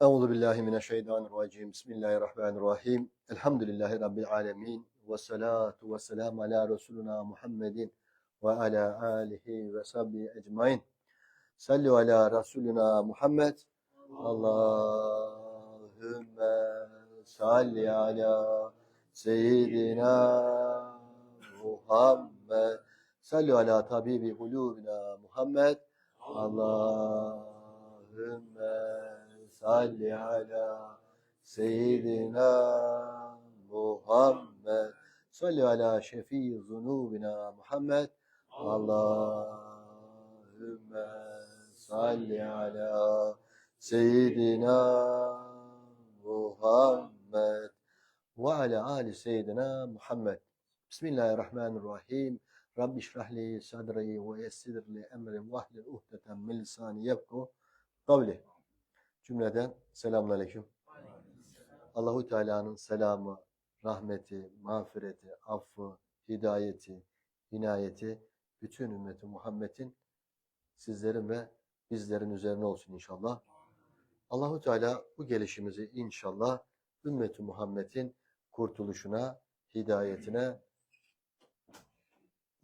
Euzu billahi mineşşeytanirracim. Bismillahirrahmanirrahim. Elhamdülillahi rabbil alamin ve salatu ve selam ala resulina Muhammedin ve ala alihi ve sahbihi ecmaîn. Sallu ala resulina Muhammed. Allahümme salli ala seyyidina Muhammed. Sallu ala tabibi kulubina Muhammed. Allahümme salli ala seyyidina Muhammed. Salli ala şefii zunubina Muhammed. Allahümme salli ala seyyidina Muhammed ve ala ali seyyidina Muhammed. Bismillahirrahmanirrahim. Rabbi şrahli sadri ve yessirli emri vahlil uhdeten min lisani yefku kavli. Cümleden selamünaleyküm. Allahu Teala'nın selamı, rahmeti, mağfireti, affı, hidayeti, inayeti bütün ümmeti Muhammed'in sizlerin ve bizlerin üzerine olsun inşallah. Allahu Teala bu gelişimizi inşallah ümmeti Muhammed'in kurtuluşuna, hidayetine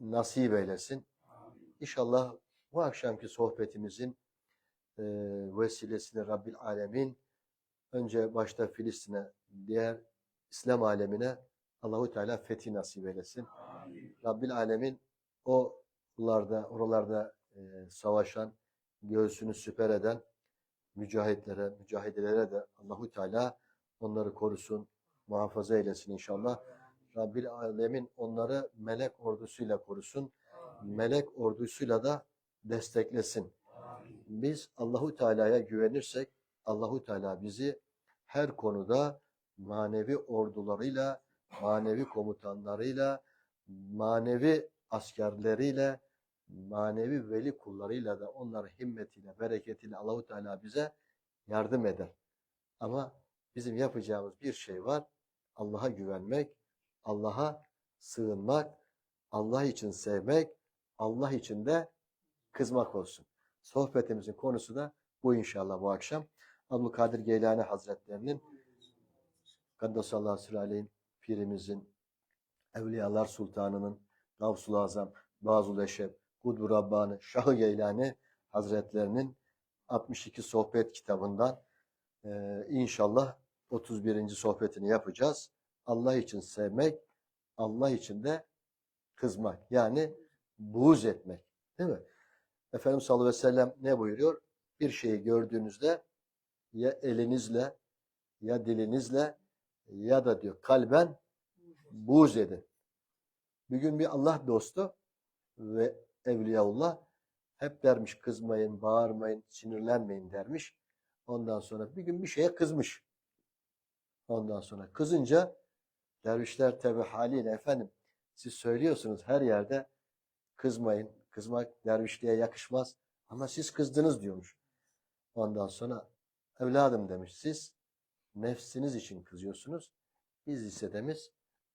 nasip eylesin. İnşallah bu akşamki sohbetimizin e, vesilesiyle Rabbil Alemin önce başta Filistin'e, diğer İslam alemine Allahu Teala fethi nasip eylesin. Rabbil Alemin o oralarda, oralarda e, savaşan, göğsünü süper eden mücahitlere, mücahidelere de Allahu Teala onları korusun, muhafaza eylesin inşallah. Rabbil Alemin onları melek ordusuyla korusun. Melek ordusuyla da desteklesin. Biz Allahu Teala'ya güvenirsek Allahu Teala bizi her konuda manevi ordularıyla, manevi komutanlarıyla, manevi askerleriyle, manevi veli kullarıyla da onların himmetiyle, bereketiyle Allahu Teala bize yardım eder. Ama bizim yapacağımız bir şey var. Allah'a güvenmek, Allah'a sığınmak, Allah için sevmek, Allah için de kızmak olsun. Sohbetimizin konusu da bu inşallah bu akşam. Abdülkadir Geylani Hazretlerinin Kaddesallahu Süraleyhin pirimizin, Evliyalar Sultanı'nın, Gavsul Azam, Bazul Eşeb, Kudbu Rabbani, Şah-ı Geylani Hazretlerinin 62 sohbet kitabından e, inşallah 31. sohbetini yapacağız. Allah için sevmek, Allah için de kızmak. Yani buğz etmek. Değil mi? Efendimiz sallallahu aleyhi ve sellem ne buyuruyor? Bir şeyi gördüğünüzde ya elinizle ya dilinizle ya da diyor kalben buğz edin. Bir gün bir Allah dostu ve Evliyaullah hep dermiş kızmayın, bağırmayın, sinirlenmeyin dermiş. Ondan sonra bir gün bir şeye kızmış. Ondan sonra kızınca dervişler tabi haliyle efendim siz söylüyorsunuz her yerde kızmayın. Kızmak dervişliğe yakışmaz. Ama siz kızdınız diyormuş. Ondan sonra evladım demiş siz nefsiniz için kızıyorsunuz. Biz ise demiş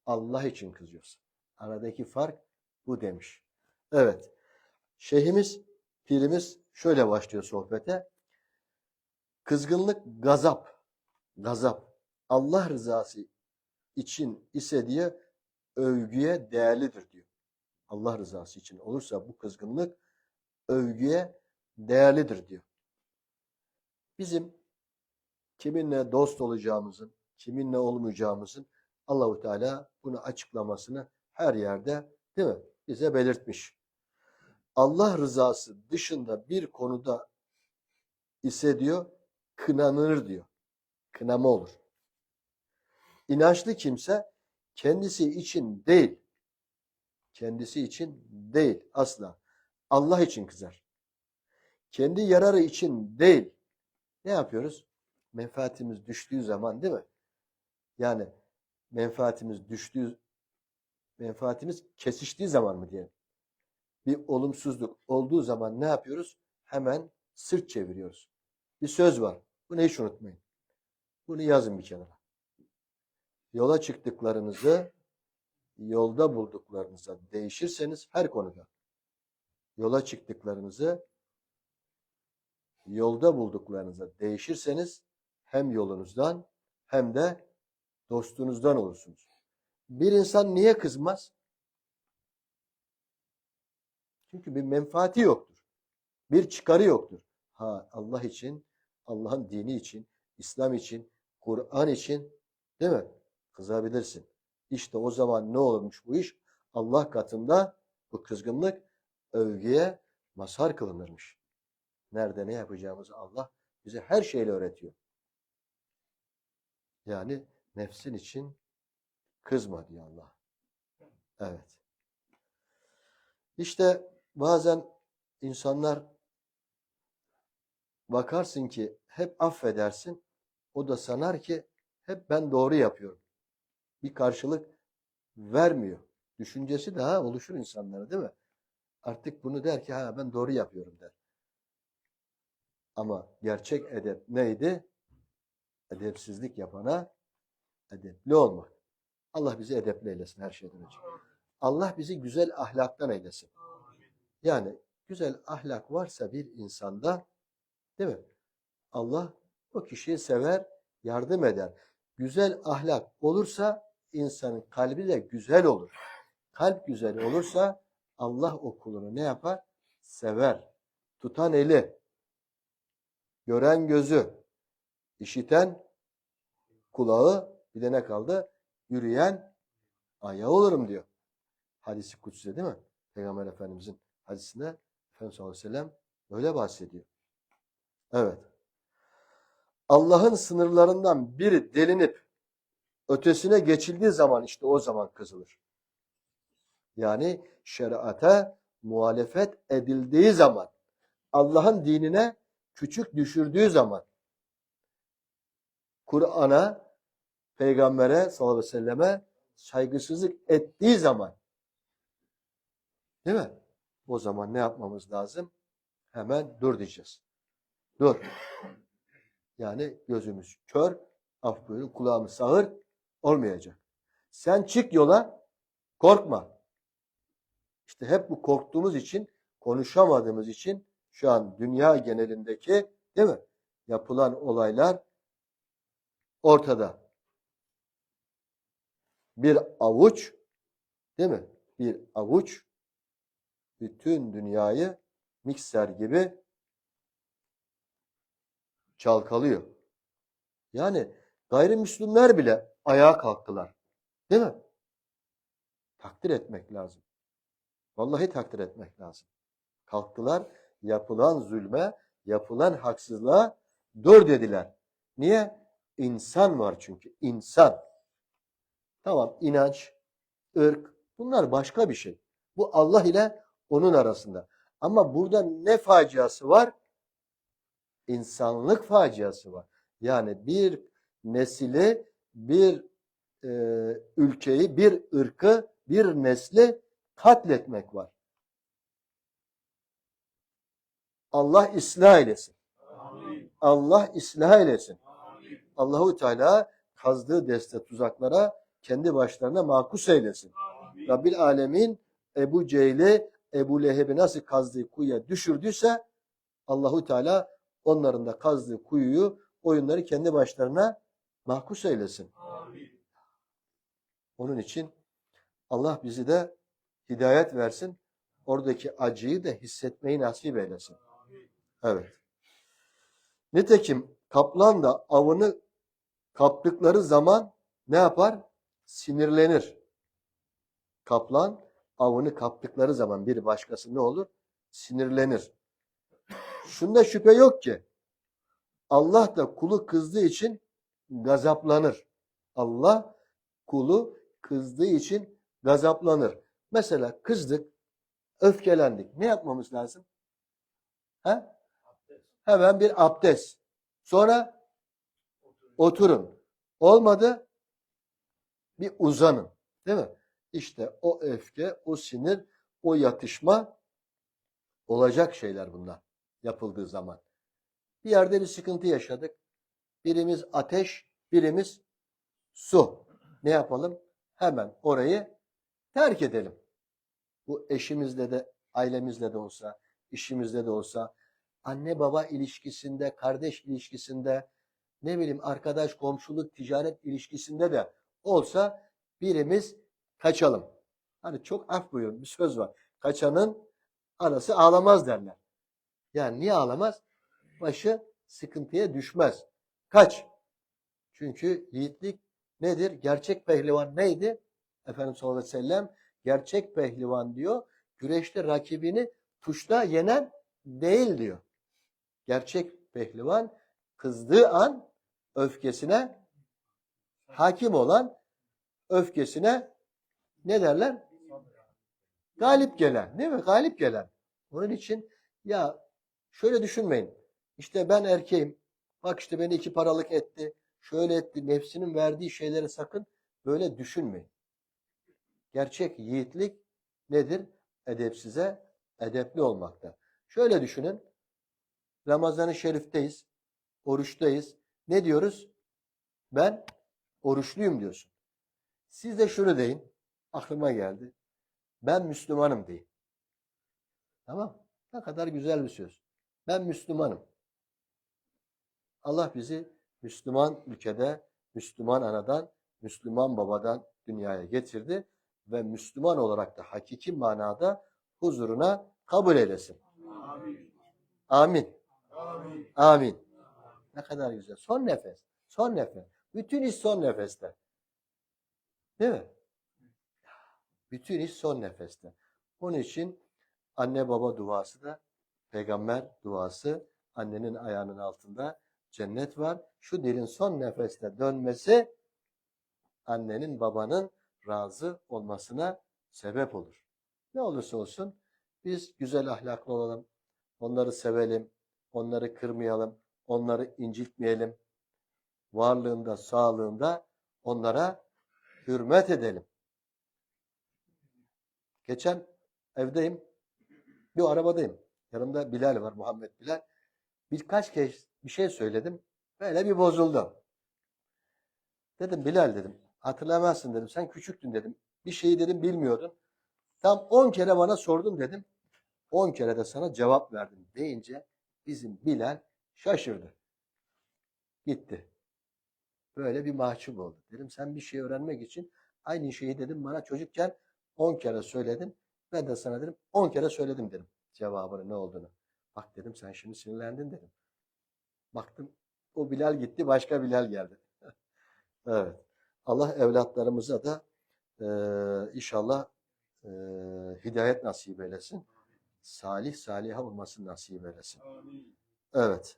Allah için kızıyoruz. Aradaki fark bu demiş. Evet. Şeyhimiz, pirimiz şöyle başlıyor sohbete. Kızgınlık gazap. Gazap. Allah rızası için ise diye övgüye değerlidir diyor. Allah rızası için olursa bu kızgınlık övgüye değerlidir diyor. Bizim kiminle dost olacağımızın, kiminle olmayacağımızın Allahu Teala bunu açıklamasını her yerde değil mi? Bize belirtmiş. Allah rızası dışında bir konuda ise diyor kınanır diyor. Kınama olur. İnançlı kimse kendisi için değil, kendisi için değil asla. Allah için kızar. Kendi yararı için değil. Ne yapıyoruz? Menfaatimiz düştüğü zaman değil mi? Yani menfaatimiz düştüğü, menfaatimiz kesiştiği zaman mı diyelim? Bir olumsuzluk olduğu zaman ne yapıyoruz? Hemen sırt çeviriyoruz. Bir söz var. Bunu hiç unutmayın. Bunu yazın bir kenara. Yola çıktıklarınızı yolda bulduklarınıza değişirseniz her konuda yola çıktıklarınızı yolda bulduklarınıza değişirseniz hem yolunuzdan hem de dostunuzdan olursunuz. Bir insan niye kızmaz? Çünkü bir menfaati yoktur. Bir çıkarı yoktur. Ha Allah için, Allah'ın dini için, İslam için, Kur'an için değil mi? Kızabilirsin. İşte o zaman ne olurmuş bu iş? Allah katında bu kızgınlık övgüye mazhar kılınırmış. Nerede ne yapacağımızı Allah bize her şeyle öğretiyor. Yani nefsin için kızma diyor Allah. Evet. İşte bazen insanlar bakarsın ki hep affedersin. O da sanar ki hep ben doğru yapıyorum. Bir karşılık vermiyor. Düşüncesi daha oluşur insanlara değil mi? Artık bunu der ki ha ben doğru yapıyorum der. Ama gerçek edep neydi? Edepsizlik yapana edepli olmak. Allah bizi edepli eylesin her şeyden önce. Allah bizi güzel ahlaktan eylesin. Yani güzel ahlak varsa bir insanda değil mi? Allah o kişiyi sever, yardım eder. Güzel ahlak olursa insanın kalbi de güzel olur. Kalp güzel olursa Allah o kulunu ne yapar? Sever. Tutan eli, gören gözü, işiten kulağı, bir de ne kaldı? Yürüyen ayağı olurum diyor. Hadisi kutsi değil mi? Peygamber Efendimizin hadisinde Efendimiz sallallahu aleyhi ve sellem böyle bahsediyor. Evet. Allah'ın sınırlarından biri delinip ötesine geçildiği zaman işte o zaman kızılır. Yani şeriata muhalefet edildiği zaman, Allah'ın dinine küçük düşürdüğü zaman, Kur'an'a, Peygamber'e sallallahu aleyhi ve selleme saygısızlık ettiği zaman, değil mi? O zaman ne yapmamız lazım? Hemen dur diyeceğiz. Dur. Yani gözümüz kör, af buyurun, kulağımız sağır olmayacak. Sen çık yola, korkma. İşte hep bu korktuğumuz için, konuşamadığımız için şu an dünya genelindeki değil mi? Yapılan olaylar ortada. Bir avuç değil mi? Bir avuç bütün dünyayı mikser gibi çalkalıyor. Yani gayrimüslimler bile ayağa kalktılar. Değil mi? Takdir etmek lazım. Vallahi takdir etmek lazım. Kalktılar, yapılan zulme, yapılan haksızlığa dur dediler. Niye? İnsan var çünkü. insan. Tamam inanç, ırk bunlar başka bir şey. Bu Allah ile onun arasında. Ama burada ne faciası var? İnsanlık faciası var. Yani bir nesili, bir e, ülkeyi, bir ırkı, bir nesli katletmek var. Allah ıslah eylesin. Allah ıslah eylesin. Allahu Teala kazdığı deste tuzaklara kendi başlarına makus eylesin. Rabbil Alemin Ebu Cehil'i Ebu Leheb'i nasıl kazdığı kuyuya düşürdüyse Allahu Teala onların da kazdığı kuyuyu oyunları kendi başlarına mahkus eylesin. Onun için Allah bizi de hidayet versin. Oradaki acıyı da hissetmeyi nasip eylesin. Evet. Nitekim kaplan da avını kaptıkları zaman ne yapar? Sinirlenir. Kaplan avını kaptıkları zaman bir başkası ne olur? Sinirlenir. Şunda şüphe yok ki Allah da kulu kızdığı için gazaplanır. Allah kulu kızdığı için gazaplanır. Mesela kızdık, öfkelendik. Ne yapmamız lazım? Ha? Hemen bir abdest. Sonra oturun. Olmadı bir uzanın. Değil mi? İşte o öfke, o sinir, o yatışma olacak şeyler bunlar yapıldığı zaman. Bir yerde bir sıkıntı yaşadık. Birimiz ateş, birimiz su. Ne yapalım? Hemen orayı terk edelim. Bu eşimizle de, ailemizle de olsa, işimizde de olsa, anne baba ilişkisinde, kardeş ilişkisinde ne bileyim arkadaş, komşuluk, ticaret ilişkisinde de olsa birimiz kaçalım. Hani çok af buyurun bir söz var. Kaçanın anası ağlamaz derler. Yani niye ağlamaz? Başı sıkıntıya düşmez. Kaç. Çünkü yiğitlik nedir? Gerçek pehlivan neydi? Efendimiz sallallahu aleyhi ve sellem gerçek pehlivan diyor. Güreşte rakibini tuşta yenen değil diyor. Gerçek pehlivan kızdığı an öfkesine hakim olan öfkesine ne derler? Galip gelen. Değil mi? Galip gelen. Onun için ya şöyle düşünmeyin. İşte ben erkeğim. Bak işte beni iki paralık etti. Şöyle etti. Nefsinin verdiği şeyleri sakın böyle düşünmeyin. Gerçek yiğitlik nedir? Edepsize edepli olmakta. Şöyle düşünün. Ramazan-ı Şerif'teyiz. Oruçtayız. Ne diyoruz? Ben oruçluyum diyorsun. Siz de şunu deyin. Aklıma geldi. Ben Müslümanım deyin. Tamam. Ne kadar güzel bir söz. Ben Müslümanım. Allah bizi Müslüman ülkede, Müslüman anadan, Müslüman babadan dünyaya getirdi ve Müslüman olarak da hakiki manada huzuruna kabul eylesin. Amin. Amin. Amin. Amin. Ne kadar güzel. Son nefes. Son nefes. Bütün iş son nefeste. Değil mi? Bütün iş son nefeste. Onun için anne baba duası da peygamber duası annenin ayağının altında cennet var. Şu dilin son nefeste dönmesi annenin babanın razı olmasına sebep olur. Ne olursa olsun biz güzel ahlaklı olalım. Onları sevelim. Onları kırmayalım. Onları incitmeyelim. Varlığında, sağlığında onlara hürmet edelim. Geçen evdeyim. Bir arabadayım. Yanımda Bilal var, Muhammed Bilal. Birkaç kez bir şey söyledim. Böyle bir bozuldu. Dedim Bilal dedim. Hatırlamazsın dedim. Sen küçüktün dedim. Bir şeyi dedim bilmiyordun. Tam 10 kere bana sordun dedim. 10 kere de sana cevap verdim deyince bizim Bilal şaşırdı. Gitti. Böyle bir mahcup oldu. Dedim sen bir şey öğrenmek için aynı şeyi dedim bana çocukken 10 kere söyledin. Ben de sana dedim 10 kere söyledim dedim cevabını ne olduğunu. Bak dedim sen şimdi sinirlendin dedim. Baktım o Bilal gitti başka Bilal geldi. evet. Allah evlatlarımıza da eee, inşallah eee, hidayet nasip eylesin. Salih saliha olmasını nasip eylesin. Amin. Evet.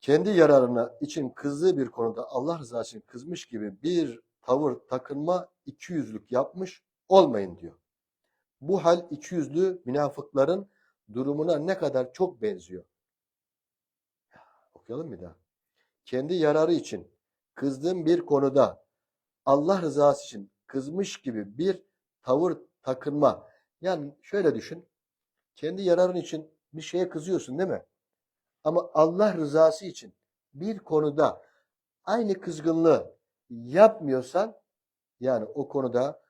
Kendi yararına için kızdığı bir konuda Allah rızası için kızmış gibi bir tavır takınma ikiyüzlük yapmış olmayın diyor. Bu hal ikiyüzlü münafıkların durumuna ne kadar çok benziyor. Okuyalım bir daha. Kendi yararı için kızdığın bir konuda Allah rızası için kızmış gibi bir tavır takınma. Yani şöyle düşün. Kendi yararın için bir şeye kızıyorsun değil mi? Ama Allah rızası için bir konuda aynı kızgınlığı yapmıyorsan yani o konuda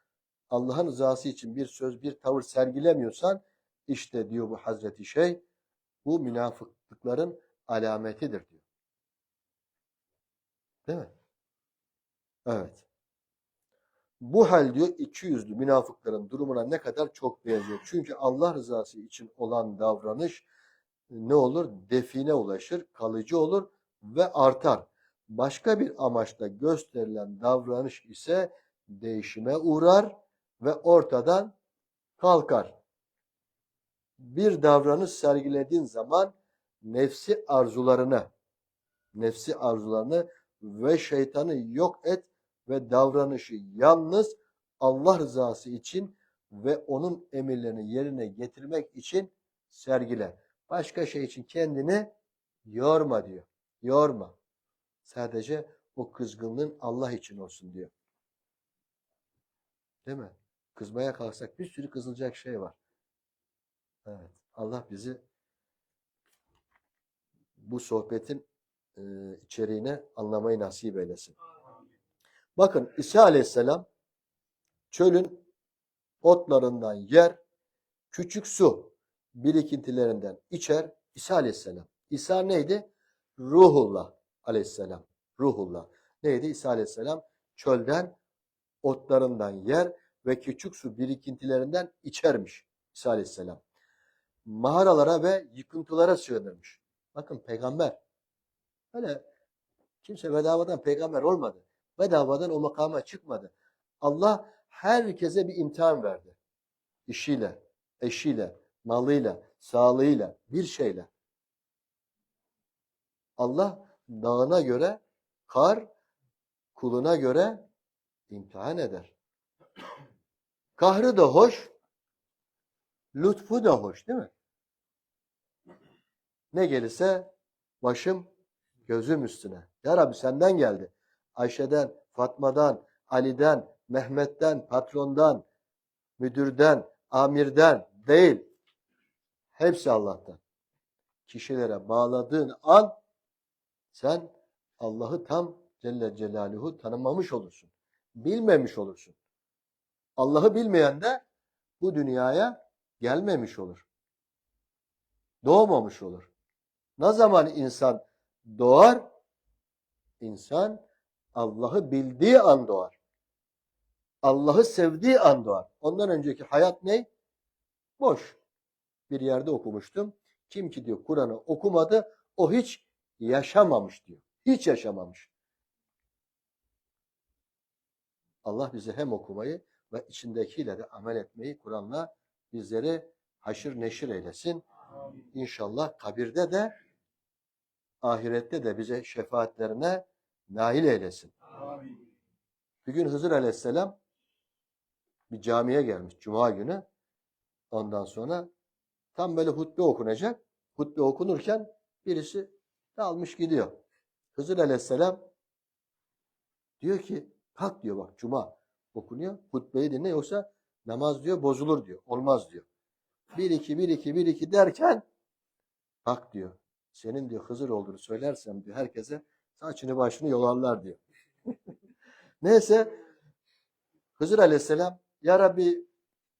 Allah'ın rızası için bir söz, bir tavır sergilemiyorsan işte diyor bu Hazreti Şey bu münafıklıkların alametidir diyor. Değil mi? Evet. Bu hal diyor iki yüzlü münafıkların durumuna ne kadar çok benziyor. Çünkü Allah rızası için olan davranış ne olur? Define ulaşır, kalıcı olur ve artar. Başka bir amaçla gösterilen davranış ise değişime uğrar ve ortadan kalkar. Bir davranış sergilediğin zaman nefsi arzularını, nefsi arzularını ve şeytanı yok et ve davranışı yalnız Allah rızası için ve onun emirlerini yerine getirmek için sergile. Başka şey için kendini yorma diyor. Yorma. Sadece o kızgınlığın Allah için olsun diyor. Değil mi? Kızmaya kalksak bir sürü kızılacak şey var. Evet. Allah bizi bu sohbetin e, içeriğine anlamayı nasip eylesin. Bakın İsa Aleyhisselam çölün otlarından yer, küçük su birikintilerinden içer İsa Aleyhisselam. İsa neydi? Ruhullah. aleyhisselam. Ruhullah. Neydi? İsa aleyhisselam çölden otlarından yer ve küçük su birikintilerinden içermiş İsa aleyhisselam. Mağaralara ve yıkıntılara sığınırmış. Bakın peygamber. Öyle kimse bedavadan peygamber olmadı. Bedavadan o makama çıkmadı. Allah herkese bir imtihan verdi. İşiyle, eşiyle, malıyla, sağlığıyla, bir şeyle. Allah dağına göre kar, kuluna göre imtihan eder. Kahrı da hoş, lütfu da hoş değil mi? Ne gelirse başım gözüm üstüne. Ya Rabbi senden geldi. Ayşe'den, Fatma'dan, Ali'den, Mehmet'ten, patrondan, müdürden, amirden değil. Hepsi Allah'tan. Kişilere bağladığın an sen Allah'ı tam Celle Celaluhu tanımamış olursun. Bilmemiş olursun. Allah'ı bilmeyen de bu dünyaya gelmemiş olur. Doğmamış olur. Ne zaman insan doğar? İnsan Allah'ı bildiği an doğar. Allah'ı sevdiği an doğar. Ondan önceki hayat ne? Boş. Bir yerde okumuştum. Kim ki diyor Kur'an'ı okumadı, o hiç yaşamamış diyor. Hiç yaşamamış. Allah bize hem okumayı ve içindekiyle de amel etmeyi Kur'an'la bizleri haşır neşir eylesin. İnşallah kabirde de ahirette de bize şefaatlerine nail eylesin. Bir gün Hızır Aleyhisselam bir camiye gelmiş Cuma günü. Ondan sonra tam böyle hutbe okunacak. Hutbe okunurken birisi dalmış gidiyor. Hızır Aleyhisselam diyor ki kalk diyor bak Cuma okunuyor. Hutbeyi dinle yoksa namaz diyor bozulur diyor. Olmaz diyor. Bir iki bir iki bir iki derken bak diyor. Senin diyor Hızır olduğunu söylersem diyor herkese saçını başını yolarlar diyor. Neyse Hızır Aleyhisselam ya Rabbi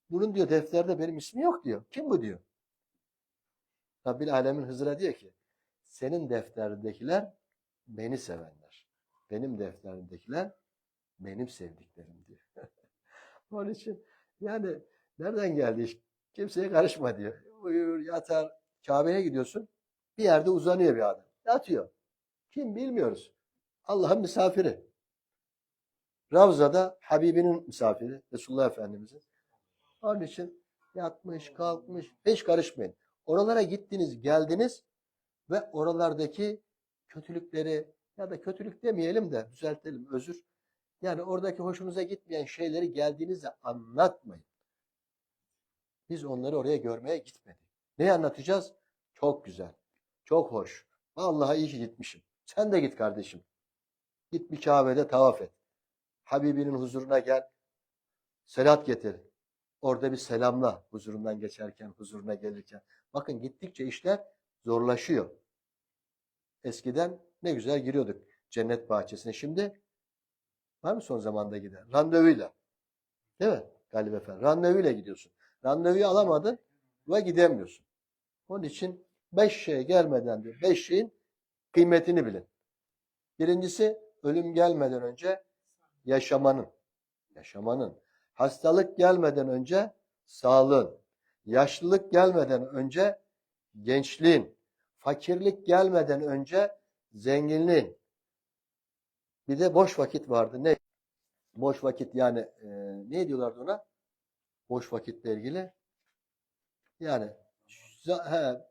bunun diyor defterde benim ismi yok diyor. Kim bu diyor. Rabbil Alemin Hızır'a diyor ki senin defterindekiler beni sevenler. Benim defterimdekiler benim sevdiklerim diyor. Onun için yani nereden geldi iş? Kimseye karışma diyor. Uyur, yatar, Kabe'ye gidiyorsun. Bir yerde uzanıyor bir adam. Yatıyor. Kim bilmiyoruz. Allah'ın misafiri. Ravza'da Habibinin misafiri. Resulullah Efendimiz'in. Onun için yatmış, kalkmış. Hiç karışmayın. Oralara gittiniz, geldiniz ve oralardaki kötülükleri ya da kötülük demeyelim de düzeltelim, özür. Yani oradaki hoşunuza gitmeyen şeyleri geldiğinizde anlatmayın. Biz onları oraya görmeye gitmedik. Ne anlatacağız? Çok güzel. Çok hoş. Vallahi iyi ki gitmişim. Sen de git kardeşim. Git bir Kabe'de tavaf et. Habibinin huzuruna gel. Selat getir. Orada bir selamla huzurundan geçerken, huzuruna gelirken. Bakın gittikçe işler zorlaşıyor. Eskiden ne güzel giriyorduk cennet bahçesine. Şimdi var mı son zamanda giden? Randevuyla. Değil mi? Galip Efendi. Randevuyla gidiyorsun. Randevuyu alamadın ve gidemiyorsun. Onun için beş şey gelmeden diyor. Beş şeyin kıymetini bilin. Birincisi ölüm gelmeden önce yaşamanın. Yaşamanın. Hastalık gelmeden önce sağlığın. Yaşlılık gelmeden önce gençliğin. Fakirlik gelmeden önce zenginliğin. Bir de boş vakit vardı. Ne? Boş vakit yani e, ne diyorlardı ona? Boş vakitle ilgili. Yani he,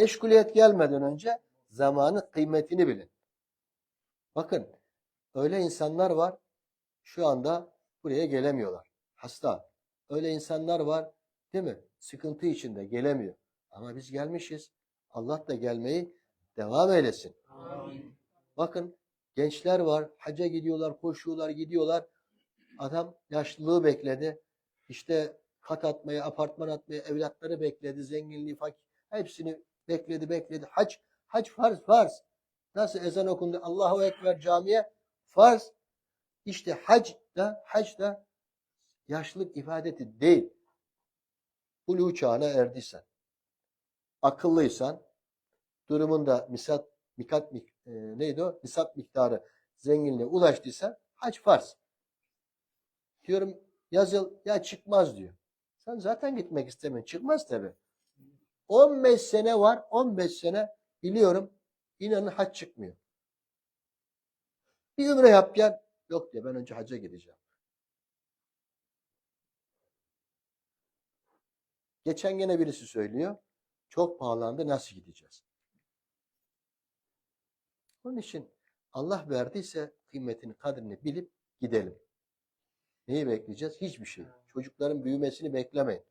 meşguliyet gelmeden önce zamanın kıymetini bilin. Bakın öyle insanlar var şu anda buraya gelemiyorlar. Hasta. Öyle insanlar var değil mi? Sıkıntı içinde gelemiyor. Ama biz gelmişiz. Allah da gelmeyi devam eylesin. Amin. Bakın gençler var. Hacca gidiyorlar, koşuyorlar, gidiyorlar. Adam yaşlılığı bekledi. İşte kat atmayı, apartman atmayı, evlatları bekledi. Zenginliği, fakir. Hepsini bekledi, bekledi. Hac, hac farz, farz. Nasıl ezan okundu? Allahu Ekber camiye farz. İşte hac da, hac da yaşlılık ifadeti değil. Buluğ çağına erdiysen, akıllıysan, durumunda misat, mikat mik- e, neydi o? Nisap miktarı zenginliğe ulaştıysa hac farz. Diyorum yazıl ya çıkmaz diyor. Sen zaten gitmek istemiyorsun. Çıkmaz tabii. 15 sene var. 15 sene biliyorum. İnanın hac çıkmıyor. Bir ömre yap gel. Yok diyor ben önce hacca gideceğim. Geçen gene birisi söylüyor. Çok pahalandı nasıl gideceğiz? Onun için Allah verdiyse kıymetini, kadrini bilip gidelim. Neyi bekleyeceğiz? Hiçbir şey. Çocukların büyümesini beklemeyin.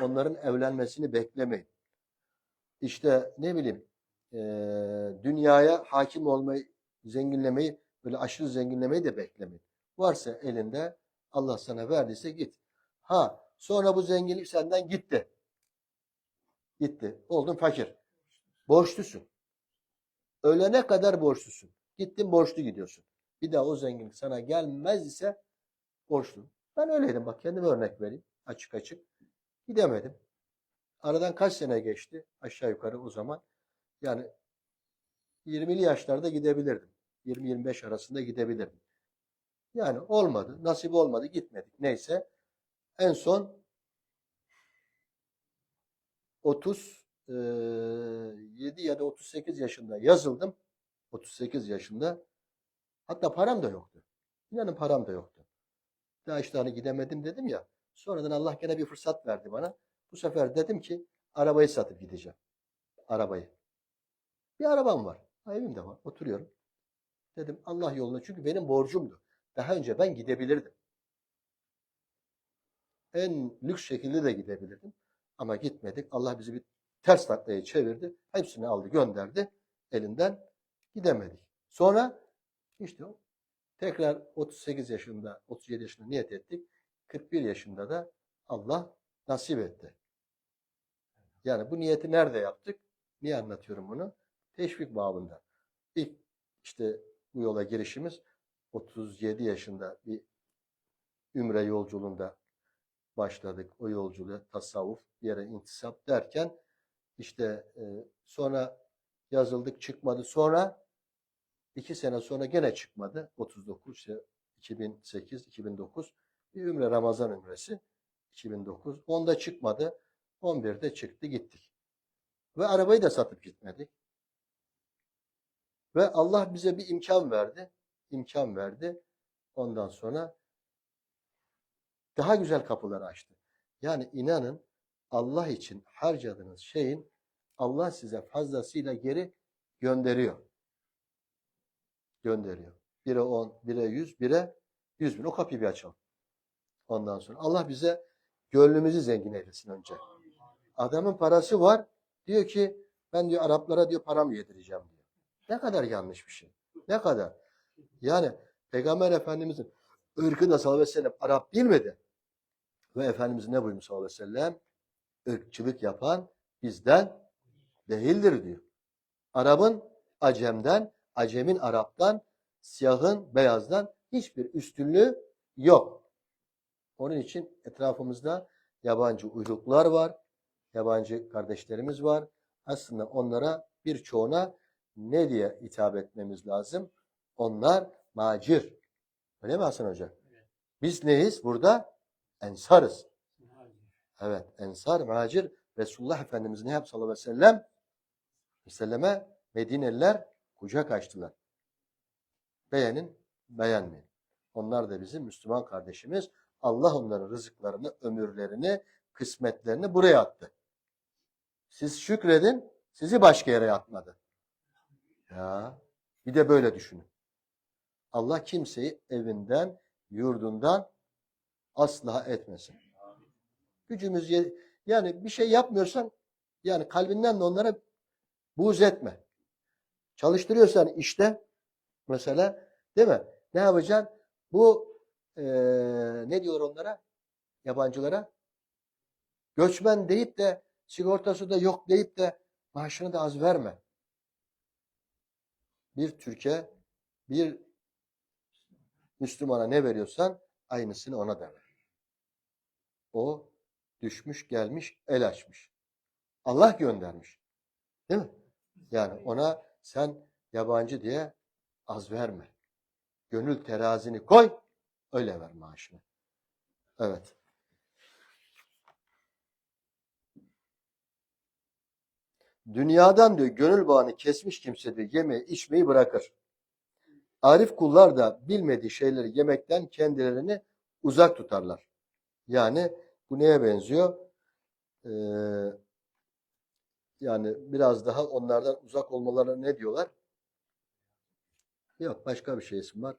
Onların evlenmesini beklemeyin. İşte ne bileyim eee, dünyaya hakim olmayı, zenginlemeyi, böyle aşırı zenginlemeyi de beklemeyin. Varsa elinde Allah sana verdiyse git. Ha sonra bu zenginlik senden gitti. Gitti. Oldun fakir. Borçlusun. Ölene kadar borçlusun. Gittin borçlu gidiyorsun. Bir daha o zenginlik sana gelmez ise borçlu. Ben öyleydim bak kendime örnek vereyim. Açık açık. Gidemedim. Aradan kaç sene geçti? Aşağı yukarı o zaman. Yani 20'li yaşlarda gidebilirdim. 20-25 arasında gidebilirdim. Yani olmadı. Nasip olmadı. Gitmedik. Neyse. En son 37 ya da 38 yaşında yazıldım. 38 yaşında. Hatta param da yoktu. İnanın param da yoktu. Daha işte hani gidemedim dedim ya. Sonradan Allah gene bir fırsat verdi bana. Bu sefer dedim ki arabayı satıp gideceğim. Arabayı. Bir arabam var. Evim de var. Oturuyorum. Dedim Allah yoluna. Çünkü benim borcumdu. Daha önce ben gidebilirdim. En lüks şekilde de gidebilirdim. Ama gitmedik. Allah bizi bir ters taklaya çevirdi. Hepsini aldı gönderdi. Elinden gidemedik. Sonra işte o tekrar 38 yaşında, 37 yaşında niyet ettik. 41 yaşında da Allah nasip etti. Yani bu niyeti nerede yaptık? Niye anlatıyorum bunu? Teşvik babında. İlk işte bu yola girişimiz 37 yaşında bir ümre yolculuğunda başladık. O yolculuğa tasavvuf, bir yere intisap derken işte e, sonra yazıldık çıkmadı. Sonra iki sene sonra gene çıkmadı. 39 işte 2008 2009 bir ümre Ramazan ümresi 2009. Onda çıkmadı. 11'de çıktı gittik. Ve arabayı da satıp gitmedik. Ve Allah bize bir imkan verdi. İmkan verdi. Ondan sonra daha güzel kapılar açtı. Yani inanın Allah için harcadığınız şeyin Allah size fazlasıyla geri gönderiyor. Gönderiyor. Bire 10, bire 100, bire 100 bin. O kapıyı bir açalım. Ondan sonra Allah bize gönlümüzü zengin eylesin önce. Adamın parası var. Diyor ki ben diyor Araplara diyor param yedireceğim diyor. Ne kadar yanlış bir şey. Ne kadar. Yani Peygamber Efendimizin ırkı da sallallahu aleyhi ve sellem Arap değil miydi? Ve Efendimiz ne buyurmuş sallallahu aleyhi ve sellem? Irkçılık yapan bizden değildir diyor. Arap'ın Acem'den, Acem'in Arap'tan, siyahın beyazdan hiçbir üstünlüğü yok. Onun için etrafımızda yabancı uyruklar var, yabancı kardeşlerimiz var. Aslında onlara birçoğuna ne diye hitap etmemiz lazım? Onlar macir. Öyle mi Hasan Hoca? Biz neyiz? Burada ensarız. Evet, ensar, macir. Resulullah Efendimiz ne yaptı sallallahu aleyhi ve sellem? Selleme Medineliler kucak açtılar. Beğenin, beğenmeyin. Onlar da bizim Müslüman kardeşimiz. Allah onların rızıklarını, ömürlerini, kısmetlerini buraya attı. Siz şükredin, sizi başka yere atmadı. Ya, bir de böyle düşünün. Allah kimseyi evinden, yurdundan asla etmesin. Gücümüz yani bir şey yapmıyorsan yani kalbinden de onlara buğz etme. Çalıştırıyorsan işte mesela değil mi? Ne yapacaksın? Bu eee, ne diyor onlara? Yabancılara? Göçmen deyip de sigortası da yok deyip de maaşını da az verme. Bir Türkiye, bir Müslümana ne veriyorsan aynısını ona da ver. O düşmüş gelmiş el açmış. Allah göndermiş. Değil mi? Yani ona sen yabancı diye az verme. Gönül terazini koy, öyle ver maaşını. Evet. Dünyadan diyor gönül bağını kesmiş kimse diyor yemeği içmeyi bırakır. Arif kullar da bilmediği şeyleri yemekten kendilerini uzak tutarlar. Yani bu neye benziyor? Ee, yani biraz daha onlardan uzak olmalarına ne diyorlar? Yok başka bir şey isim var.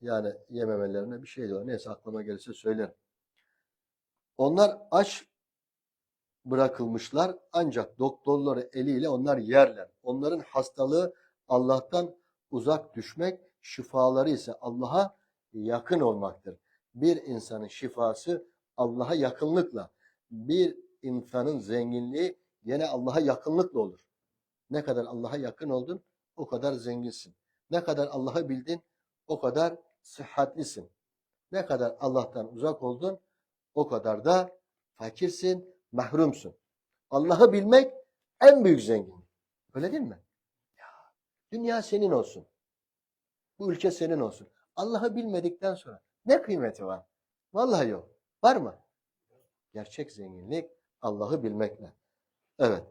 Yani yememelerine bir şey diyorlar. Neyse aklıma gelirse söylerim. Onlar aç bırakılmışlar ancak doktorları eliyle onlar yerler. Onların hastalığı Allah'tan uzak düşmek, şifaları ise Allah'a yakın olmaktır. Bir insanın şifası Allah'a yakınlıkla, bir insanın zenginliği yine Allah'a yakınlıkla olur. Ne kadar Allah'a yakın oldun, o kadar zenginsin. Ne kadar Allah'ı bildin, o kadar sıhhatlisin. Ne kadar Allah'tan uzak oldun, o kadar da fakirsin, mahrumsun. Allah'ı bilmek en büyük zenginlik. Öyle değil mi? Ya, dünya senin olsun. Bu ülke senin olsun. Allah'ı bilmedikten sonra ne kıymeti var? Vallahi yok. Var mı? Gerçek zenginlik Allah'ı bilmekle. Evet.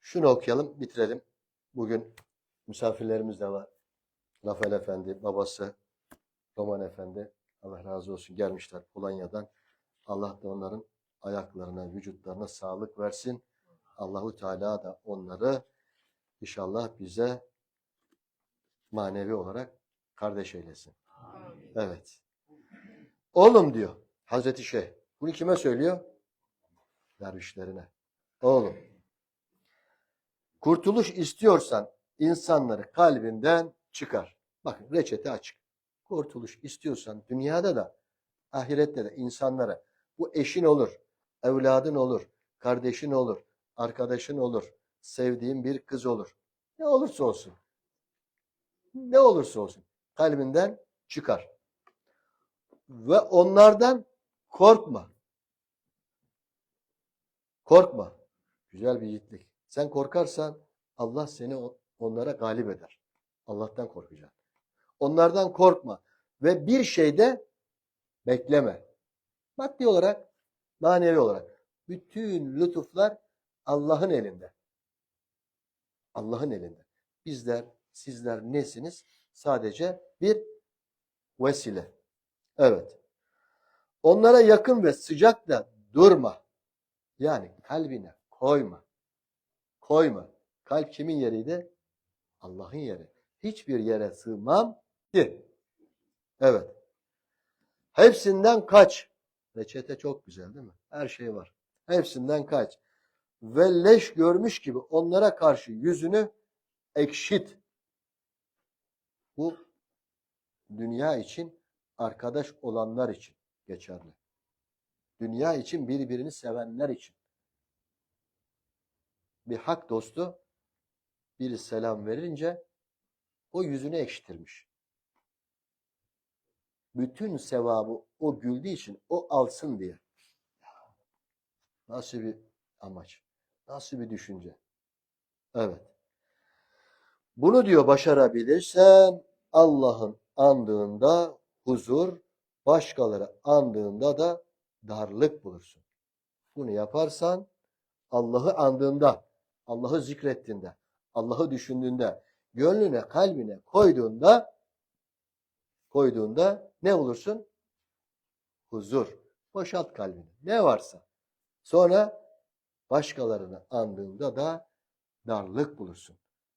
Şunu okuyalım, bitirelim. Bugün misafirlerimiz de var. Rafael Efendi, babası Roman Efendi. Allah razı olsun gelmişler Polonya'dan. Allah da onların ayaklarına, vücutlarına sağlık versin. Allahu Teala da onları inşallah bize manevi olarak kardeş eylesin. Evet. Oğlum diyor Hazreti Şeyh. Bunu kime söylüyor? Dervişlerine. Oğlum. Kurtuluş istiyorsan insanları kalbinden çıkar. Bakın reçete açık. Kurtuluş istiyorsan dünyada da ahirette de insanlara bu eşin olur, evladın olur, kardeşin olur, arkadaşın olur, sevdiğin bir kız olur. Ne olursa olsun. Ne olursa olsun. Kalbinden çıkar. Ve onlardan korkma. Korkma. Güzel bir yiğitlik. Sen korkarsan Allah seni onlara galip eder. Allah'tan korkacaksın. Onlardan korkma. Ve bir şeyde bekleme. Maddi olarak, manevi olarak. Bütün lütuflar Allah'ın elinde. Allah'ın elinde. Bizler, sizler nesiniz? Sadece bir vesile. Evet. Onlara yakın ve sıcak da durma. Yani kalbine koyma. Koyma. Kalp kimin yeriydi? Allah'ın yeri. Hiçbir yere sığmam ki. Evet. Hepsinden kaç. Reçete çok güzel değil mi? Her şey var. Hepsinden kaç. Ve leş görmüş gibi onlara karşı yüzünü ekşit. Bu dünya için, arkadaş olanlar için geçerli. Dünya için birbirini sevenler için. Bir hak dostu biri selam verince o yüzünü ekşitirmiş. Bütün sevabı o güldüğü için o alsın diye. Nasıl bir amaç? Nasıl bir düşünce? Evet. Bunu diyor başarabilirsen Allah'ın andığında huzur, başkaları andığında da darlık bulursun. Bunu yaparsan Allah'ı andığında, Allah'ı zikrettiğinde, Allah'ı düşündüğünde, gönlüne, kalbine koyduğunda koyduğunda ne olursun? Huzur. Boşalt kalbini. Ne varsa. Sonra başkalarını andığında da darlık bulursun.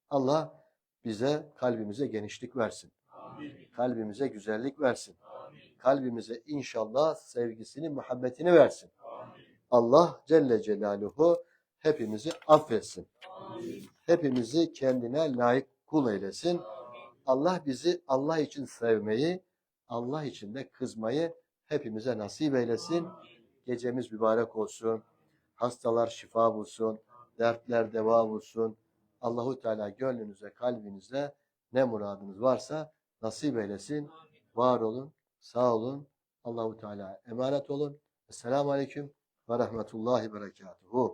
Allah bize kalbimize genişlik versin. Amin. Kalbimize güzellik versin. Amin. Kalbimize inşallah sevgisini, muhabbetini versin. Amin. Allah Celle Celaluhu hepimizi affetsin. Amin. Hepimizi kendine layık kul eylesin. Allah bizi Allah için sevmeyi, Allah için de kızmayı hepimize nasip eylesin. Gecemiz mübarek olsun. Hastalar şifa bulsun. Dertler deva bulsun. Allahu Teala gönlünüze, kalbinize ne muradınız varsa nasip eylesin. Var olun, sağ olun. Allahu Teala emanet olun. Esselamu Aleyküm ve Rahmetullahi Berekatuhu.